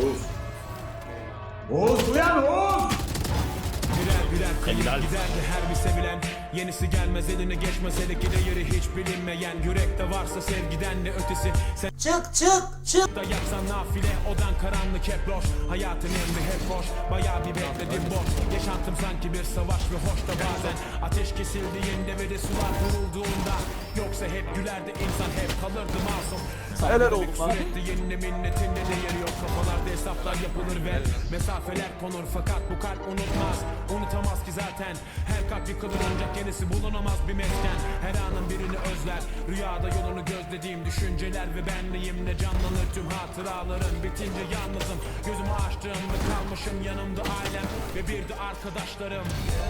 Oğuz. Oğuz uyan Oğuz. Birer birer kayıp giderdi her bir sevilen. Yenisi gelmez eline geçmez hele ki de yeri hiç bilinmeyen. Yürekte varsa sevgiden de ötesi. Sen Çık çık çık. da yapsan nafile odan karanlık hep loş Hayatın emri hep boş Bayağı bir bekledim boş. Yaşantım sanki bir savaş ve hoş da bazen. Ateş kesildiğinde ve de sular vurulduğunda. Yoksa hep gülerdi insan hep kalırdı Helal olsun. Sürekli yenine minnetinde de yeri yok. Kafalarda hesaplar yapılır ve mesafeler konur. Fakat bu kalp unutmaz Unutamaz ki zaten. Her kalp yıkılır ancak yenisi bulunamaz bir mesken. Her anın birini özler. Rüyada yolunu gözlediğim düşünceler ve benliğimle canlanır. Tüm hatıralarım Bitince yalnızım. Gözümü açtığımda kalmışım yanımda ailem Ve bir de arkadaşlarım. Gelsin